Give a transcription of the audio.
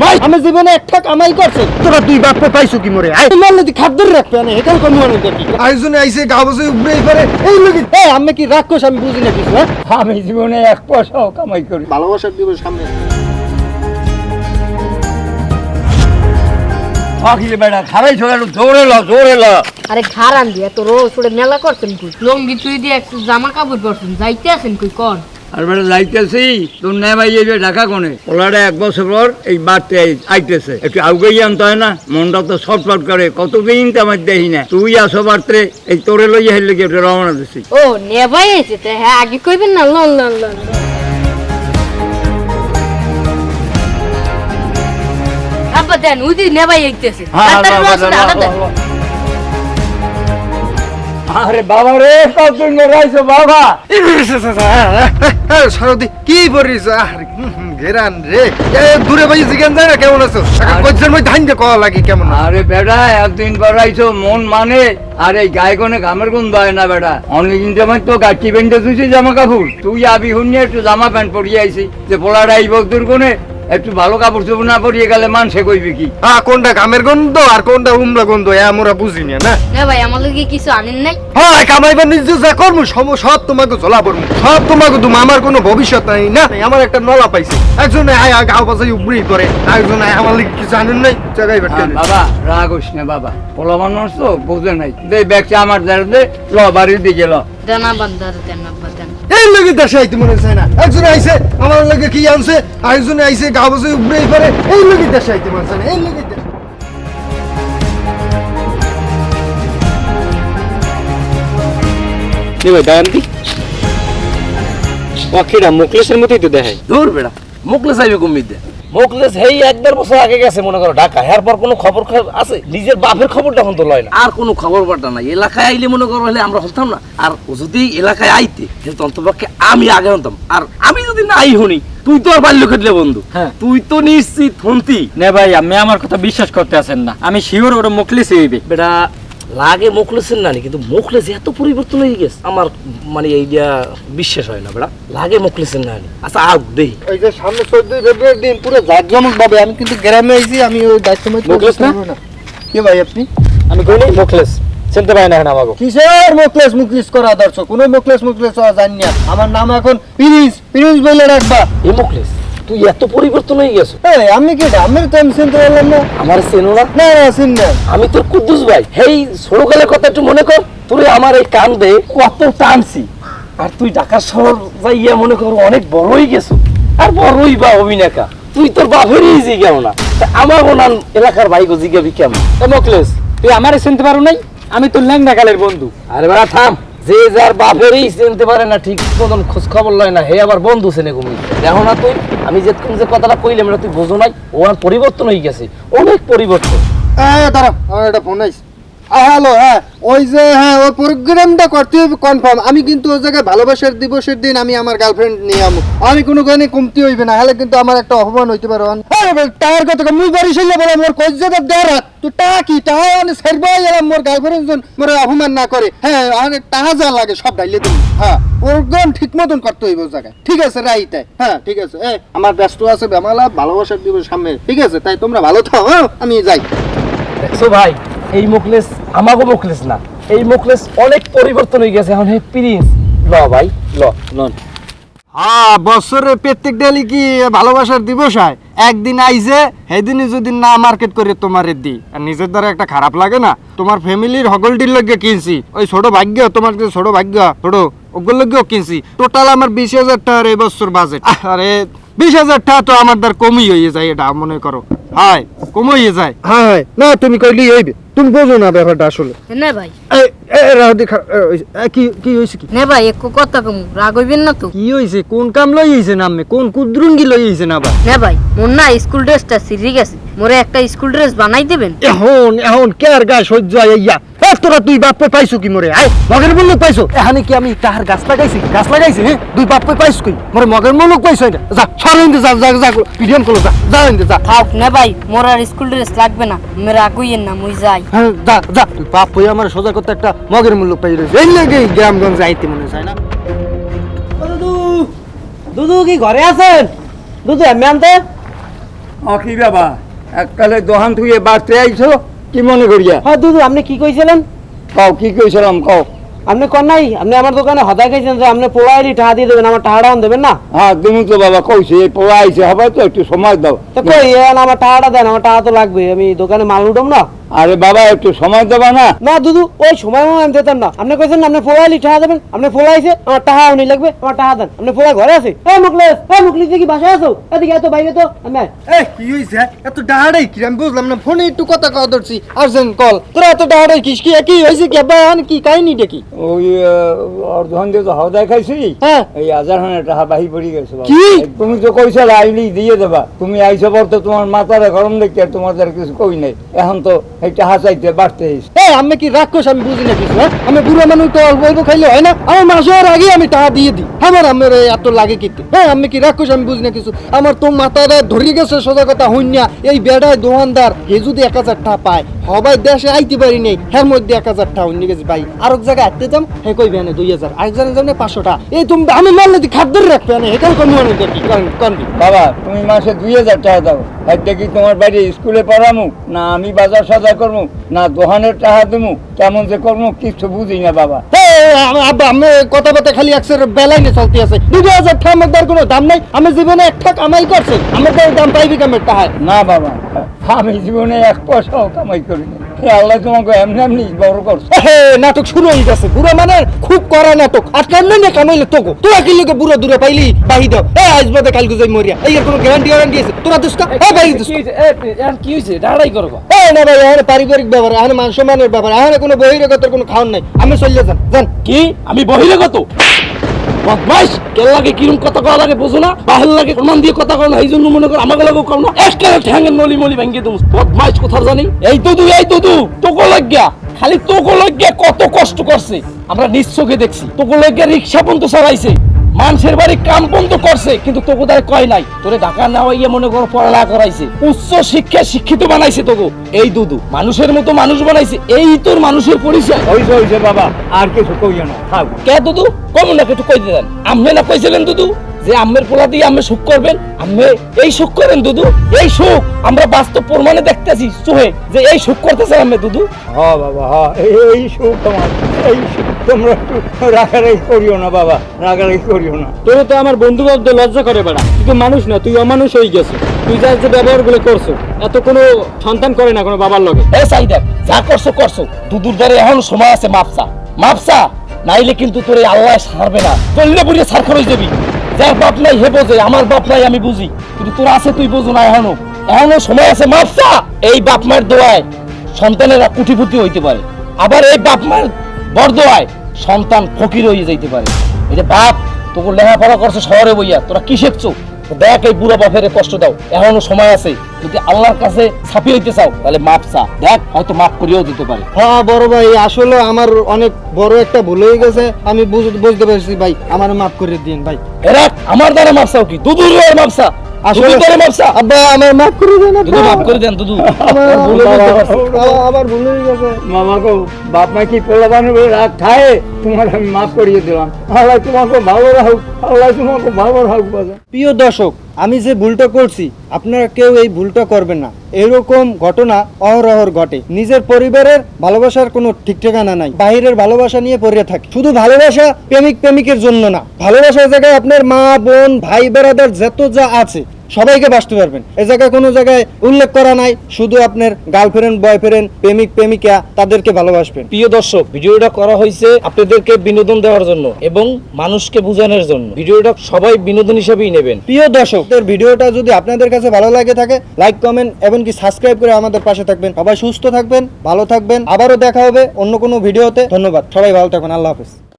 ভাই আমি জীবনে একটা কামাই করছে। তোরা দুই বাপ পাইছো কি মরে? আই মারলে তুই খাদ্য রাখবে না এখানে কোন মনে দেখি। আয়োজনে আইসে গা বসে উপরে পারে এই লোকে এই আমি কি রাক্ষস? আমি বুঝি না কিছু হ্যাঁ? আমি জীবনে এক পয়সাও কামাই করি ভালোবাসার দিবস সামনে। পাখিলে বেড়া খারাই চলে দৌড়ে ল দৌড়ে ল। আরে খারান দিয়ে এত রোজ ছুড়ে মেলা করছেন কই? লঙ্গি তুই দিয়ে একটু জামা কাপড় পরছেন যাইতে আছেন কই কোন? আর বেটা যাইতেছি তোর এই ঢাকা কোনে? ওলাটা এক বছর পর এই বাড়তে আইতেছে। একটু আউগেই আনতে হয় না মনটা তো ছটফট করে কতদিন তো আমার দেখি না। তুই আসো বাড়তে এই তোরে লইয়া হেললে কি একটু রওনা দিছি। ও নেবাই এসে তো হ্যাঁ আগে কইবেন না লন লন লন আব্বা দেন উই দি নেবাই আইতেছে। না, আটা দেন। আরে বাবা রে কতদিন রাইছো বাবা। সরদি কি পরিস আরে ঘেরান রে। এ দূরে ভাই জিগান যায় না কেমন আছো? কইছেন মই ধান কওয়া লাগি কেমন? আরে বেটা একদিন পর আইছো মন মানে? আর এই গায়ে কোনে ঘামের গন্ধ হয় না বেটা। অনেকদিন সময় তো গাছি বেঁধে তুইছি জামা কাপড় তুই আবি হুন একটু জামা প্যান্ট পরিয়ে আইছি যে পোলাটা আইব তোর কোনে একটু ভালো কাপড় চোপড় না পরিয়ে গেলে মানুষে কইবে কি? আ কোনটা গামের গন্ধ আর কোনটা উমরা গন্ধ এ আমরা বুঝি না? না নেবাই আমার লগে কিছু আনেন নাই? হয় কামাইবার নিজে যা করমু সব সব তোমাকে জ্বলা পড়মু। সব তোমাকে তুমি আমার কোনো ভবিষ্যৎ নাই না? আমার একটা নলা পাইছে। একজন আয় গাও বাজাই উপরি করে একজন আয় আমার লিগে কিছু জানেন নাই জায়গায় বেটে বাবা রাগ হইস না বাবা। পোলা মানুষ তো বোঝে নাই। দে ব্যাগটা আমার দ্বারা দে ল বাড়ির দিকে ল। দেন বান্দার দেন দেন। এই লোকের দেশে আইতে মনে চায় না। একজন আইছে আমার লোকে কি আনছে আরেকজন আইছে উপরে করে এই লোকের দেশে আইতে মনে চায় না এই লোকের দেশে। ভাই পাখিরা মোকলেশের মতোই তো দেখায়। দূর বেড়া মুকলেস আইবে কুমিতে মুকলেস হেই এক দেড় বছর আগে গেছে মনে করো ঢাকা এর পর কোনো খবর খবর আছে? নিজের বাপের খবরটা এখন তো লয় না। আর কোনো খবর বার্তা নাই। এলাকায় আইলে মনে করো হলে আমরা হতাম না। আর যদি এলাকায় আইতে তাহলে অন্তপক্ষে আমি আগে হতাম। আর আমি যদি না আই হনি তুই তো আর বাল্য খেটলে বন্ধু। হ্যাঁ। তুই তো নিশ্চিত হন্তি। নে ভাই আমি আমার কথা বিশ্বাস করতে আছেন না। আমি শিওর ওরা মুখলিসই হইবে। বেটা লাগে মুখলেসের নানি কিন্তু মুখলেস এত পরিবর্তন হয়ে গেছে আমার মানে এইটা বিশ্বাস হয় না বেটা লাগে মুখলেসের নানি আচ্ছা আগ দেই। এই যে সামনে চোদ্দই ফেব্রুয়ারি দিন পুরো জাঁকজমক ভাবে আমি কিন্তু গ্রামে আইছি আমি ওই দায়িত্ব মুখলেস না? কে ভাই আপনি? আমি কইনি মুখলেস চিনতে পারি না এখন আমাকে কিসের মুখলেস মুখলিস করা দর্শক? কোনো মুখলেস মুখলেস হওয়া জানি না। আমার নাম এখন প্রিন্স প্রিন্স বলে রাখবা। এ মুখলেস তুই এত পরিবর্তন হয়ে গেছো। এই আমি কি আমি তো আমি চিনতে পারলাম না। আমার চেনো না? না না চিন না। আমি তোর কুদ্দুস ভাই। হেই ছোটকালের কথা একটু মনে কর। তুই আমার এই কান্দে কত টানছি। আর তুই ঢাকা শহর যাইয়া মনে কর অনেক বড়ই গেছো। আর বড়ই বা অভিনেকা তুই তোর বাপেরই জিগাও না। আমার ওনার এলাকার ভাইগো জিগাবি কেমন? এ তুই আমারে চিনতে পারো নাই? আমি তোর ল্যাংডা কালের বন্ধু। আরে বেড়া থাম। যে যার বাপেরই চিনতে পারে না, ঠিক মতন খোঁজ খবর লয় না, হে আবার বন্ধু চেনে কমি দেখো না তুই, আমি যেতক্ষণ যে কথাটা কইলাম, এটা তুই বোঝো নাই ও আর পরিবর্তন হয়ে গেছে, অনেক পরিবর্তন। দাঁড়া আমার একটা ফোন আইছে। হ্যালো হ্যাঁ ওই যে হ্যাঁ ওই প্রোগ্রামটা করতে হবে কনফার্ম আমি কিন্তু ওই জায়গায় ভালোবাসার দিবসের দিন আমি আমার গার্লফ্রেন্ড নিয়ে আমু। আমি কোনো কারণে কমতি হইবে না, হলে কিন্তু আমার একটা অপমান হইতে পারে। টায়ার কত মুই বাড়ি ছিল বলে মোর কই যে তো টাকা কি? টাকা মানে সারবাই এলাম, মোর গার্লফ্রেন্ড জন মোর অপমান না করে। হ্যাঁ আর টাকা যা লাগে, সব ডাইলে দিন হ্যাঁ প্রোগ্রাম ঠিক মতন করতে হইব ওই জায়গায়। ঠিক আছে রাইট হ্যাঁ ঠিক আছে। এ, আমার ব্যস্ত আছে, বেমালা, ভালোবাসার দিবস সামনে। ঠিক আছে, তাই তোমরা ভালো থাও হ্যাঁ আমি যাই। দেখছ ভাই এই মুখলেস আমাগো মুখলেস না। এই মুখলেস অনেক পরিবর্তন হয়ে গেছে এখন হে প্রিন্স। ল ভাই ল। লন হ্যাঁ বছরের প্রত্যেক ডেলি কি ভালোবাসার দিবস হয়? একদিন আইছে সেদিনই যদি না মার্কেট করে তোমার দি। আর নিজের দ্বারা একটা খারাপ লাগে না? তোমার ফ্যামিলির হগলটির লগে কিনছি। ওই ছোট ভাগ্য তোমার যে ছোট ভাগ্য ছোট ওগুলো লগেও কিনছি। টোটাল আমার বিশ হাজার টাকার এই বছর বাজেট আরে বিশ হাজার টাকা তো আমার দ্বার কমই হয়ে যায় এটা মনে করো। হাই কমই যায়। হ্যাঁ না তুমি কইলি হইবে। তুমি বোঝো না ব্যাপারটা আসলে। নে ভাই। এই এই রাহুদি কি কি হয়েছে কি? নে ভাই একটু কথা কম রাগ হইবেন না তো? কি হইছে? কোন কাম লই হইছে কোন কুদ্রুঙ্গি লই হইছে না ভাই? মোর না স্কুল ড্রেসটা সিরি গেছে। মোরে একটা স্কুল ড্রেস বানাই দেবেন? এখন এখন কে আর গায়ে সহ্য হয় এ তোরা তুই বাপ্পে পাইছো কি মরে? আয় মগের মুলুক পাইছো। এখানে কি আমি তাহার গাছ লাগাইছি? গাছ লাগাইছি হ্যাঁ দুই বাপ্পে পাইছ কই মরে মগের মুলুক পাইছো এটা। যা সরেন যা যা যা পিডিএম করো যা যা ইন্দে যা। থাক নে ভাই মোর আর স্কুল ড্রেস লাগবে না। আমি রাগ হইয়েন না মুই যাই। হ্যাঁ যা যা। তুই বাপ হয়ে আমার সোজা করতে একটা মগের মুলুক পাই রয়েছে এই লাগে গ্রামগঞ্জ যাইতে মনে চায় না। দুদু দুদু কি ঘরে আছেন? দুদু এমনি আনতে? কি বাবা এককালে দোহান থুয়ে বাড়তে আইছো? কি মনে করিয়া? হ্যাঁ দুদু আপনি কি কইছিলেন? কও কি কইছিলাম কও? আপনি কন নাই? আপনি আমার দোকানে হদা গেছেন যে আপনি পোলাইলি টাকা দিয়ে দেবেন আমার টাকাটা দেবেন না? হ্যাঁ তুমি তো বাবা কইছি এই পোলা আইছে হবে তো একটু সময় দাও। তো কই আমার টাকাটা দেন আমার টাকা তো লাগবে আমি দোকানে মাল উঠম না। আরে বাবা একটু সময় দেবা না? না দুদু ওই সময় আমি দিতাম না। আপনি কইছেন আপনি পোলাইলি টাকা দেবেন আপনি পোলাইছে আমার টাকা উনি লাগবে আমার টাকা দেন। আপনি পোলা ঘরে আছে? এ মুকলেশ এ মুকলিশ কি বাসায় আছো? এদিকে এত বাইরে তো আমি এ কি হইছে? এত ডাহাড়াই কি আমি বুঝলাম না ফোনে একটু কথা কওয়া ধরছি। Urgent call. তোরা এত ডাহাড়াই কিস কি? কি হয়েছে কি? আব্বা কি কাহিনীটা কি ওই অর্ধন দিয়ে তো হদায় খাইছি? হ্যাঁ। এই হাজার হাজার টাকা বাহি পড়ি গেছে কি? তুমি তো কইছো আইলি দিয়ে দেবা। তুমি আইছো পর তো তোমার মাথারে গরম দেখতে আর তোমাদের কিছু কই নাই। এখন তো এই হাসাইতে বাড়তে হ্যাঁ আমি কি রাক্ষস, আমি বুঝি না কিছু হ্যাঁ? আমি বুড়ো মানুষ তো অল্প অল্প খাইলে হয় না? আমার মাসের আগে আমি টাকা দিয়ে দিই। আমার আমার এত লাগে কিন্তু হ্যাঁ আমি কি রাক্ষস, আমি বুঝি না কিছু? আমার তো মাথায় ধরে গেছে, সোজা কথা হইনা এই বেড়ায় দোকানদার এ যদি এক হাজার টাকা পায় সবাই দেশে আইতে পারি নেই। হ্যার মধ্যে এক হাজার টাকা অন্য গেছে ভাই। আর এক জায়গায় আটতে যাম হে কই ভ্যানে দুই হাজার। আরেক আরেকজনের জন্য পাঁচশো টাকা। এই তুমি আমি মারলে তুই খাদ্য রাখবে না এটাই কমি মানে কমবি কনবি। বাবা তুমি মাসে দুই হাজার টাকা দাও। একটা কি তোমার বাড়ি স্কুলে পড়ামু না আমি বাজার সাজা করব না দোকানের টাকা দেবো কেমন যে করব কিছু বুঝি না বাবা আব্বা আমি খালি আছে। আমার কোনো দাম নাই। আমি এক ঠাক আমাই পাইবি কামের টাকা না বাবা, আমি জীবনে এক পয়সাও কামাই করিনি। আল্লাহ তোমাকে এমনি এমনি বড় করছে। নাটক শুরু হয়ে গেছে। বুড়ো মানে খুব করা নাটক। আর কেমনে না কামাইলে তোকে? তোরা কি লোকে বুড়ো দূরে পাইলি? বাহি দাও। এ আসবে কাল গুজাই মরিয়া। এই কোনো গ্যারান্টি গ্যারান্টি আছে? তোরা দুষ্কা এ বাহি কি? হয়েছে ডাড়াই করব? এ না ভাই এখানে পারিবারিক ব্যাপার এখানে মান সম্মানের ব্যাপার এখানে কোনো বহিরাগতের কোনো খাওয়ান নাই। আমি চলে যান যান। কি? আমি বহিরাগত? বদমাইশ! কেল লাগে কিরম কথা কওয়া লাগে বুঝো না? বাহির লাগে প্রমাণ দিয়ে কথা কও না এই জন্য মনে করো আমাকে লাগে কও না। একটা ঠ্যাঙ্গের নলি মলি ভেঙে দেবো। বদমাইশ কথা জানি? এই দুদু এই দুদু তোকে লাগিয়া। খালি তোকে লাগিয়া কত কষ্ট করছে। আমরা নিশ্চোখে দেখছি। তোকে লাগিয়া রিক্সা পর্যন্ত চালাইছে। মানুষের বাড়ি কাম বন্ধ করছে কিন্তু তোকে তাই কয় নাই। তোরে ঢাকা নেওয়া ইয়ে মনে করো পড়ালেখা করাইছে। উচ্চ শিক্ষা শিক্ষিত বানাইছে তোকে। এই দুদু মানুষের মতো মানুষ বানাইছে। এই তোর মানুষের পরিচয়। হইছে হইছে বাবা আর কিছু কইও না। থাক। কে দুদু? কমন না একটু কই দেন? আম্মে না কইছিলেন দুদু? যে আম্মের পোলা দিয়ে আম্মে সুখ করবেন? আম্মে এই সুখ করেন দুদু? এই সুখ আমরা বাস্তব প্রমাণে দেখতেছি চোহে যে এই সুখ করতেছে আম্মে দুদু? হ বাবা হ এই সুখ তোমার এই সুখ তোমরা একটু রাগারাগি করিও না বাবা রাগারাগি করিও না। তোর তো আমার বন্ধু বান্ধব লজ্জা করে বেড়া। তুই তো মানুষ না তুই অমানুষ হয়ে গেছো তুই যা যে ব্যবহার ব্যবহারগুলো করছ এত কোনো সন্তান করে না কোনো বাবার লগে। এ সাইদা যা করছ করছ। দুদুর দ্বারে এখন সময় আছে মাপসা। মাপসা নাইলে কিন্তু তোর এই আল্লাহ ছাড়বে না। চললে বুঝে সার খরচ দেবি। যার বাপ নাই হে বোঝে, আমার বাপ নাই আমি বুঝি। কিন্তু তোর আছে, তুই বুঝো না এখনও। এখনও সময় আছে মাপসা এই বাপ মায়ের দোয়ায় সন্তানেরা কুটিপুটি হইতে পারে। আবার এই বাপ মায়ের বর দোয়ায় সন্তান ফকির হয়ে যাইতে পারে। এই যে বাপ, তোকে লেখাপড়া করছে শহরে বইয়া, তোরা কি শিখছো? দেখ এই বুড়া বাপের কষ্ট দাও। এখনও সময় আছে। যদি আল্লাহর কাছে ছাপিয়ে হইতে চাও তাহলে মাপ চা। দেখ হয়তো মাফ করিয়েও দিতে পারে। হ্যাঁ বড় ভাই আসলে আমার অনেক বড় একটা ভুল হয়ে গেছে। আমি বুঝ- বুঝতে পারছি ভাই আমার মাফ করে দিন ভাই। এরা আমার দ্বারা মাফ চাও কি? দুদুর মাফ চা। আসলে দুদুর দ্বারা মাপ আব্বা আমার মাফ করে দেন আব্বা। মাফ করে দেন দুদু। আমার ভুল হয়ে গেছে। মামা গো বাপ মা কি পোলা বানাবে রাগ খায় তোমার আমি মাফ করিয়ে দিলাম। আল্লাহ তোমাকে ভালো রাখুক আল্লাহ তোমাকে ভালো রাখুক প্রিয় দর্শক আমি যে ভুলটা করছি, আপনারা কেউ এই ভুলটা করবেন না। এরকম ঘটনা অহরহর ঘটে। নিজের পরিবারের ভালোবাসার কোনো ঠিক ঠিকানা নাই। বাহিরের ভালোবাসা নিয়ে পড়ে থাকে। শুধু ভালোবাসা প্রেমিক প্রেমিকের জন্য না। ভালোবাসার জায়গায় আপনার মা, বোন, ভাই, বেড়াদার যত যা আছে সবাইকে বাঁচতে পারবেন। এ জায়গায় কোনো জায়গায় উল্লেখ করা নাই শুধু আপনার গার্লফ্রেন্ড বয়ফ্রেন্ড প্রেমিক প্রেমিকা তাদেরকে ভালোবাসবেন। প্রিয় দর্শক ভিডিওটা করা হয়েছে আপনাদেরকে বিনোদন দেওয়ার জন্য এবং মানুষকে বোঝানোর জন্য। ভিডিওটা সবাই বিনোদন হিসেবেই নেবেন। প্রিয় দর্শক ভিডিওটা যদি আপনাদের কাছে ভালো লাগে থাকে লাইক কমেন্ট এবং কি সাবস্ক্রাইব করে আমাদের পাশে থাকবেন। সবাই সুস্থ থাকবেন ভালো থাকবেন। আবারও দেখা হবে অন্য কোনো ভিডিওতে। ধন্যবাদ। সবাই ভালো থাকবেন। আল্লাহ হাফেজ।